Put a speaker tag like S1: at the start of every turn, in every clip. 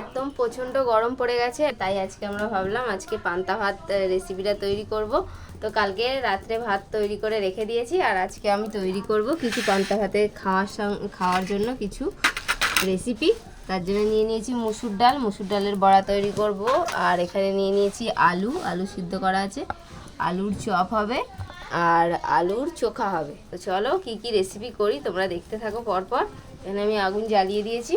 S1: একদম প্রচণ্ড গরম পড়ে গেছে, তাই আজকে আমরা ভাবলাম আজকে পান্তা ভাত রেসিপিটা তৈরি করব। তো কালকে রাত্রে ভাত তৈরি করে রেখে দিয়েছি, আর আজকে আমি তৈরি করব কিছু পান্তা ভাতে খাওয়ার খাওয়ার জন্য কিছু রেসিপি তার জন্য নিয়ে নিয়েছি মুসুর ডাল, মুসুর ডালের বড়া তৈরি করব, আর এখানে নিয়ে নিয়েছি আলু আলু সিদ্ধ করা আছে। আলুর চপ হবে, আর আলুর চোখা হবে। তো চলো কি কি রেসিপি করি, তোমরা দেখতে থাকো পরপর। এখানে আমি আগুন জ্বালিয়ে দিয়েছি।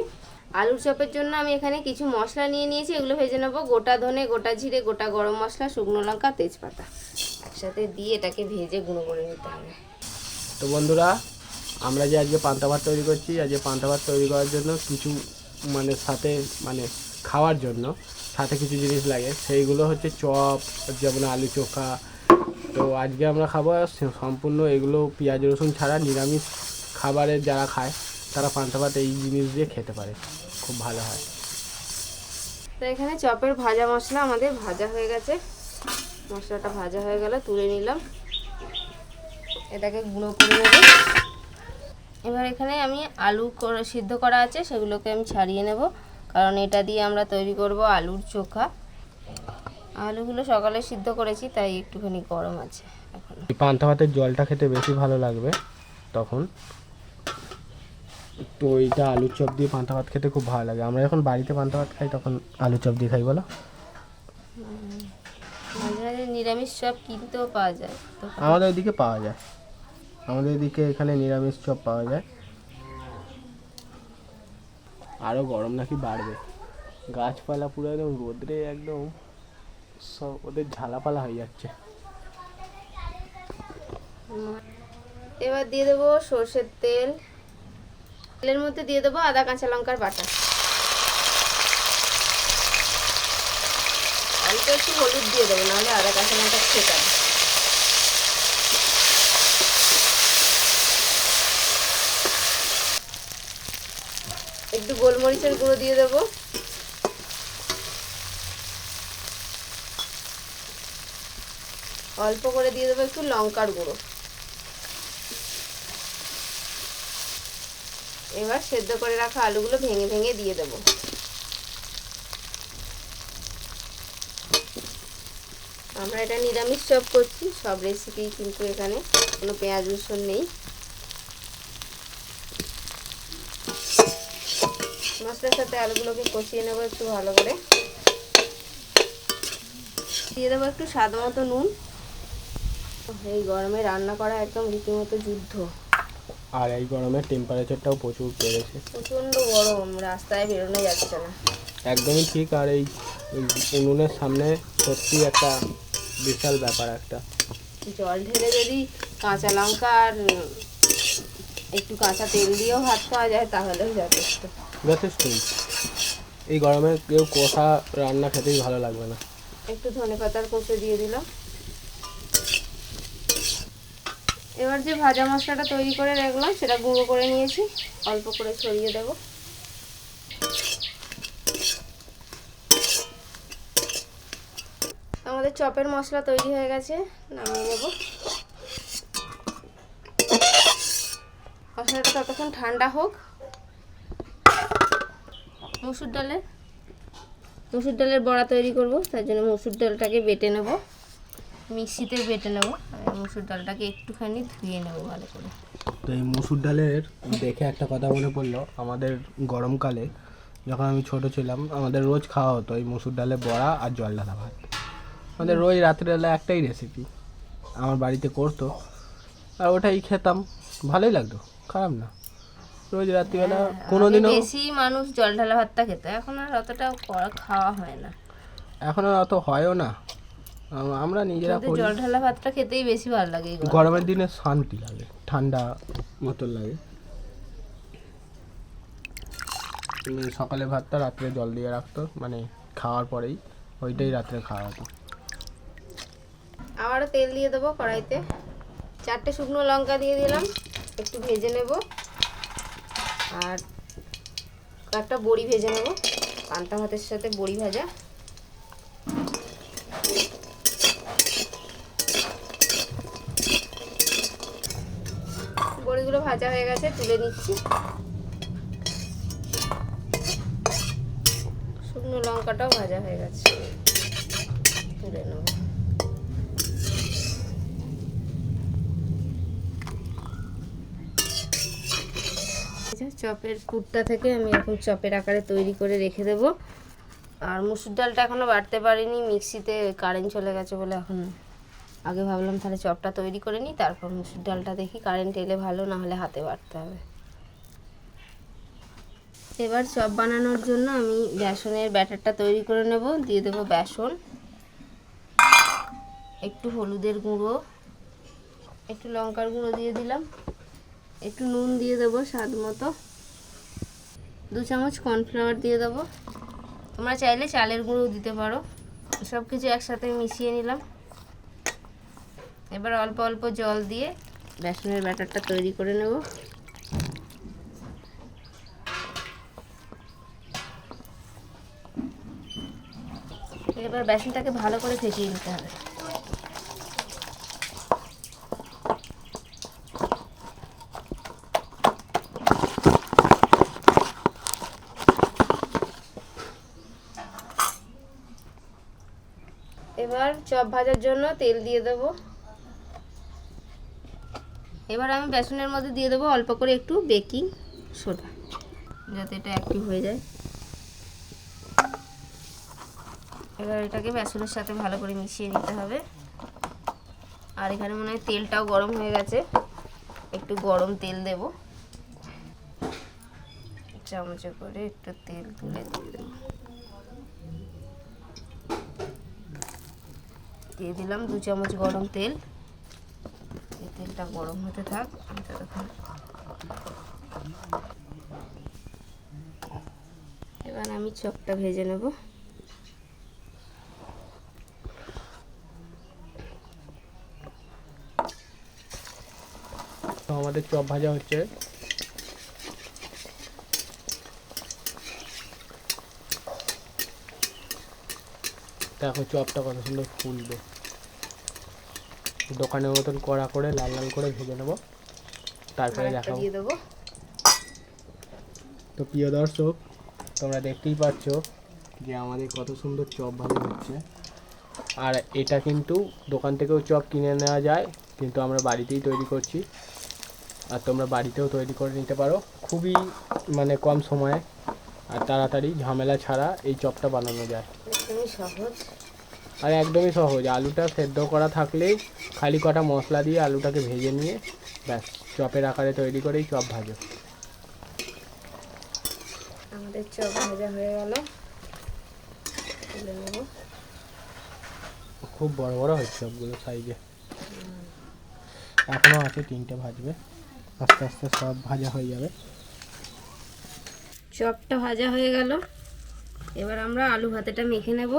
S1: আলুর চপের জন্য আমি এখানে কিছু মশলা নিয়ে নিয়েছি। এগুলো ভেজে নেব। গোটা ধনে, গোটা জিরে, গোটা গরম মশলা, শুকনো লঙ্কা, তেজপাতা। একসাথে দিয়ে এটাকে ভেজে গুঁড়ো করে নিতে হবে।
S2: তো বন্ধুরা, আমরা যে আজকে পান্তা ভাত তৈরি করছি, আজকে পান্তা ভাত তৈরি করার জন্য কিছু মানে সাথে মানে খাওয়ার জন্য সাথে কিছু জিনিস লাগে। সেইগুলো হচ্ছে চপ, যেমন আলু চোখা। তো আজকে আমরা খাব সম্পূর্ণ এগুলো পেঁয়াজ, রসুন ছাড়া নিরামিষ খাবারের যারা খায় তারা পান্তা ভাত এই জিনিস দিয়ে খেতে পারে। খুব ভালো হয়।
S1: তো এখানে চপের ভাজা মশলা আমাদের ভাজা হয়ে গেছে। মশলাটা ভাজা হয়ে গেল তুলে নিলাম। এটাকে গুঁড়ো করে নেব। এবার এখানে আমি আলু সিদ্ধ করা আছে সেগুলোকে আমি ছাড়িয়ে নেব। কারণ এটা দিয়ে আমরা তৈরি করব আলুর চোখা। আলুগুলো সকালে সিদ্ধ করেছি তাই একটুখানি গরম আছে এখন।
S2: পান্তা ভাতের জলটা খেতে বেশি ভালো লাগবে তখন। তো এইটা আলুর চপ দিয়ে পান্তা ভাত খেতে খুব ভালো লাগে। আমরা যখন বাড়িতে পান্তা ভাত খাই তখন আলু চপ দিয়ে খাই বলো।
S1: নিরামিষ সব কিনতেও পাওয়া যায়।
S2: আমাদের এদিকে পাওয়া যায়। আমাদের এদিকে এখানে নিরামিষ চপ পাওয়া যায়। আরও গরম নাকি বাড়বে। গাছপালা পুরো একদম রোদ্রে একদম সব ওদের ঝালাপালা হয়ে যাচ্ছে।
S1: এবার দিয়ে দেবো সর্ষের তেল। তেলের মধ্যে দিয়ে দেবো আদা, কাঁচা লঙ্কার বাটা। অল্প একটু হলুদ দিয়ে দেবো, নাহলে আদা, কাঁচা লঙ্কা ছেটাবে একটু গোলমরিচের গুঁড়ো দিয়ে দেবো। অল্প করে দিয়ে দেবো একটু লঙ্কার গুঁড়ো। এবার সেদ্ধ করে রাখা আলুগুলো ভেঙে ভেঙে দিয়ে দেব। আমরা এটা নিরামিষ চপ করছি, সব রেসিপি কিন্তু এখানে কোনো পেঁয়াজ রসুন নেই। মশলার সাথে আলুগুলোকে কষিয়ে নেব একটু ভালো করে। দিয়ে দেবো একটু স্বাদ মতো নুন। এই গরমে রান্না করা একদম রীতিমতো যুদ্ধ।
S2: আর এই গরমের টেম্পারেচারটাও প্রচুর বেড়েছে।
S1: প্রচণ্ড গরম রাস্তায় বেরোনো যাচ্ছে না।
S2: একদমই ঠিক আর এই উনুনের সামনে সত্যি একটা বিশাল ব্যাপার একটা।
S1: জল ঢেলে যদি কাঁচা লঙ্কা আর একটু কাঁচা তেল দিয়েও ভাত খাওয়া যায় তাহলেও যথেষ্ট।
S2: যথেষ্টই এই গরমে কেউ কষা রান্না খেতেই ভালো লাগবে না।
S1: একটু ধনে পাতার কষে দিয়ে দিলাম। এবার যে ভাজা মশলাটা তৈরি করে রাখলাম, সেটা গুঁড়ো করে নিয়েছি। অল্প করে ছড়িয়ে দেব। আমাদের চপের মশলা তৈরি হয়ে গেছে, নামিয়ে নেব। মশলাটা ততক্ষণ ঠান্ডা হোক। মসুর ডালের মসুর ডালের বড়া তৈরি করব, তার জন্য মসুর ডালটাকে বেটে নেব। মিক্সিতে বেটে নেব। মসুর ডালটাকে একটুখানি ধুয়ে নেব ভালো করে।
S2: তো এই মসুর ডালের দেখে একটা কথা মনে পড়ল আমাদের গরমকালে যখন আমি ছোট ছিলাম আমাদের রোজ খাওয়া হতো এই মসুর ডালে বড়া আর জল ঢালা ভাত। আমাদের রোজ রাত্রিবেলা একটাই রেসিপি আমার বাড়িতে করতো আর ওটাই খেতাম। ভালোই লাগতো খারাপ না। রোজ রাত্রিবেলা কোনোদিনও
S1: আগে বেশি মানুষ জল ঢালা ভাতটা খেত এখন আর অতটা খাওয়া হয় না।
S2: এখন আর অত হয়ও না। আমরা নিজেরা করি।
S1: জল ঢালা ভাতটা খেতেই বেশি ভালো লাগে
S2: গরমের দিনে শান্তি লাগে ঠান্ডা মতন লাগে। সকালে ভাতটা রাত্রে জল দিয়ে রাখতো মানে খাওয়ার পরেই ওইটাই রাত্রে খাওয়া হতো।
S1: আবারও তেল দিয়ে দেবো কড়াইতে। চারটে শুকনো লঙ্কা দিয়ে দিলাম একটু ভেজে নেব। আর একটা বড়ি ভেজে নেব পান্তা ভাতের সাথে বড়ি ভাজা। ভাজা হয়ে গেছে, তুলে নিচ্ছি। শুকনো লঙ্কাটাও ভাজা হয়ে গেছে। তুলে নেব। চপের পুরটা থেকে আমি এখন চপের আকারে তৈরি করে রেখে দেব। আর মুসুর ডালটা এখনও বাড়তে পারিনি, মিক্সিতে কারেন্ট চলে গেছে বলে এখন আগে ভাবলাম তাহলে চপটা তৈরি করে নিই, তারপর মুসুর ডালটা দেখি কারেন্ট এলে ভালো না হলে হাতে বাড়তে হবে। এবার চপ বানানোর জন্য আমি বেসনের ব্যাটারটা তৈরি করে নেব, দিয়ে দেবো বেসন, একটু হলুদের গুঁড়ো, একটু লঙ্কার গুঁড়ো দিয়ে দিলাম, একটু নুন দিয়ে দেবো স্বাদ মতো, দু চামচ কর্নফ্লাওয়ার দিয়ে দেবো। তোমরা চাইলে চালের গুঁড়ো দিতে পারো সব কিছু একসাথে মিশিয়ে নিলাম। এবার অল্প অল্প জল দিয়ে বেসনের ব্যাটারটা তৈরি করে নেব। এবার বেসনটাকে ভালো করে ফেটিয়ে নিতে হবে। এবার চপ ভাজার জন্য তেল দিয়ে দেব। এবার আমি বেসনের মধ্যে দিয়ে দেবো অল্প করে একটু বেকিং সোডা, যাতে এটা অ্যাক্টিভ হয়ে যায়। এবার এটাকে বেসনের সাথে ভালো করে মিশিয়ে নিতে হবে। আর এখানে মনে হয় তেলটাও গরম হয়ে গেছে। একটু গরম তেল দেব। চামচে করে একটু তেল তুলে দিয়ে দেবো। দিয়ে দিলাম দু চামচ গরম তেল। এই তেলটা গরম হতে থাক। ততক্ষণ এবার আমি চপটা ভেজে নেব।
S2: তো আমাদের চপ ভাজা হচ্ছে। দেখো চপটা কত সুন্দর ফুলবে। দোকানের মতন কড়া করে লাল লাল করে ভেজে নেব। তারপরে দেখাবো।
S1: দিয়ে দেবো।
S2: তো প্রিয় দর্শক তোমরা দেখতেই পাচ্ছ যে আমাদের কত সুন্দর চপ ভালো হচ্ছে। আর এটা কিন্তু দোকান থেকেও চপ কিনে নেওয়া যায় কিন্তু আমরা বাড়িতেই তৈরি করছি। আর তোমরা বাড়িতেও তৈরি করে নিতে পারো খুবই মানে কম সময়ে। আর তাড়াতাড়ি ঝামেলা ছাড়া এই চপটা বানানো যায়।
S1: সহজ।
S2: আর একদমই সহজ। আলুটা সেদ্ধ করা থাকলেই খালি কটা মশলা দিয়ে আলুটাকে ভেজে নিয়ে ব্যাস চপের আকারে তৈরি করেই চপ ভাজো।
S1: আমাদের চপ ভাজা হয়ে গেল।
S2: খুব বড় বড় হচ্ছে সবগুলো সাইজে। এখনও আছে তিনটে ভাজবে। আস্তে আস্তে সব ভাজা হয়ে যাবে।
S1: চপটা ভাজা হয়ে গেল। এবার আমরা আলু ভাতেটা মেখে নেব।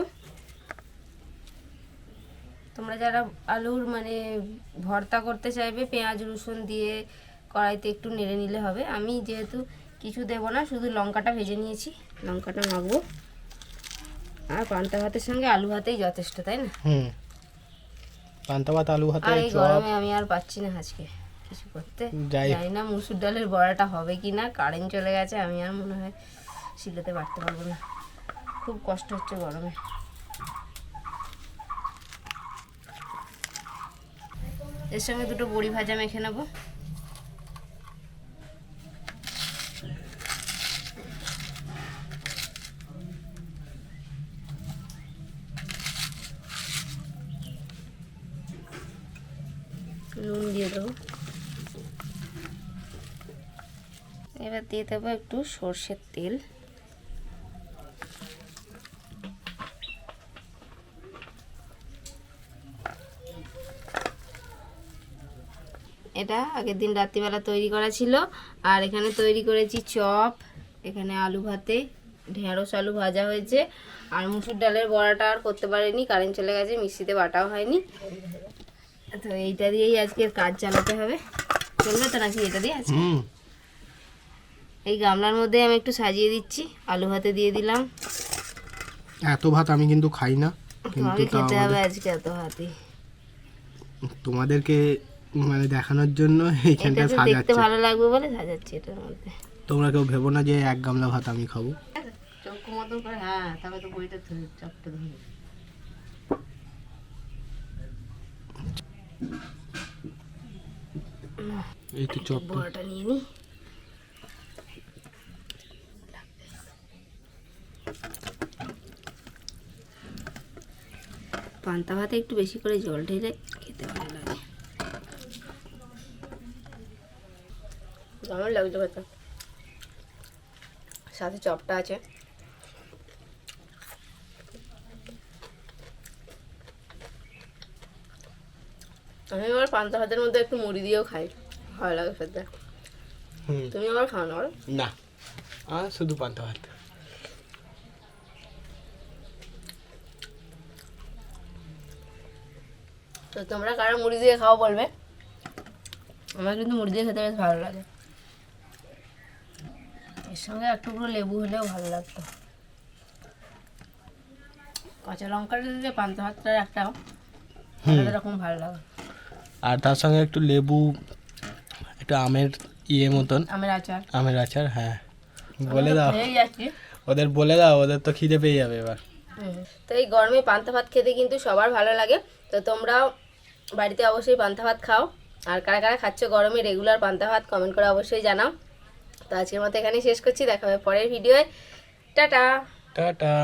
S1: তোমরা যারা আলুর মানে ভর্তা করতে চাইবে পেঁয়াজ রসুন দিয়ে কড়াইতে একটু নেড়ে নিলে হবে। আমি যেহেতু কিছু দেব না শুধু লঙ্কাটা ভেজে নিয়েছি। লঙ্কাটা মাখবো। আর পান্তা ভাতের সঙ্গে আলু ভাতেই যথেষ্ট তাই না?
S2: হুম। পান্তা ভাত আলু ভাতে
S1: আর এই গরমে আমি আর পাচ্ছি না আজকে কিছু করতে। জানি না মুসুর ডালের বড়াটা হবে কি না কারেন্ট চলে গেছে আমি আর মনে হয় শিলেতে বাড়তে পারব না। খুব কষ্ট হচ্ছে গরমে। এর সঙ্গে দুটো বড়ি ভাজা মেখে নেব। নুন দিয়ে দেবো। এবার দিয়ে দেবো একটু সর্ষের তেল। এটা আগের দিন রাত্রিবেলা তৈরি করা ছিল। আর এখানে তৈরি করেছি চপ এখানে আলু ভাতে ঢেঁড়স আলু ভাজা হয়েছে। আর মুসুর ডালের বড়াটা আর করতে পারিনি কারেন্ট চলে গেছে মিক্সিতে বাটাও হয়নি। তো এইটা দিয়েই আজকে কাজ চালাতে হবে। চলবে তো নাকি এটা দিয়ে আজকে? এই গামলার মধ্যে আমি একটু সাজিয়ে দিচ্ছি আলু ভাতে দিয়ে দিলাম।
S2: এত ভাত আমি কিন্তু খাই না কিন্তু
S1: খেতে হবে আজকে এত ভাতে
S2: তোমাদেরকে মানে দেখানোর জন্য এইখানটা
S1: তো দেখতে ভালো লাগবে বলে সাজাচ্ছি এটার মধ্যে।
S2: তোমরা কেউ ভেবো না যে এক গামলা ভাত আমি খাব।
S1: চোখ ওরকম মতন করে হ্যাঁ তবে তো বইটা ধরে চাপটা ধরে।
S2: এই তো চপ
S1: বড়টা নিয়ে নি। পান্তা ভাতে একটু বেশি করে জল ঢেলে খেতে ভালো লাগে কেমন লাগছে খেতে। সাথে চপটা আছে। আমি আবার পান্তা ভাতের মধ্যে একটু মুড়ি দিয়েও খাই ভালো লাগে খেতে। তুমি আবার খাও না বলো?
S2: না আর শুধু পান্তা ভাত।
S1: তো তোমরা কারা মুড়ি দিয়ে খাও বলবে? আমার কিন্তু মুড়ি দিয়ে খেতে বেশ ভালো লাগে। এর সঙ্গে একটু পুরো লেবু হলেও ভালো লাগতো। কাঁচা লঙ্কাটা দিলে পান্তা ভাতটার একটা আলাদা রকম ভালো লাগে।
S2: আর তার সঙ্গে একটু লেবু একটু আমের ইয়ে মতন।
S1: আমের আচার।
S2: আমের আচার হ্যাঁ। বলে দাও।
S1: যাচ্ছি।
S2: ওদের বলে দাও ওদের তো খিদে পেয়ে যাবে এবার।
S1: তো এই গরমে পান্তা ভাত খেতে কিন্তু সবার ভালো লাগে। তো তোমরাও বাড়িতে অবশ্যই পান্তা ভাত খাও। আর কারা কারা খাচ্ছ গরমে রেগুলার পান্তা ভাত কমেন্ট করে অবশ্যই জানাও। তো আজকের মতো এখানেই শেষ করছি। দেখা হবে পরের ভিডিওয়। টাটা।
S2: টাটা।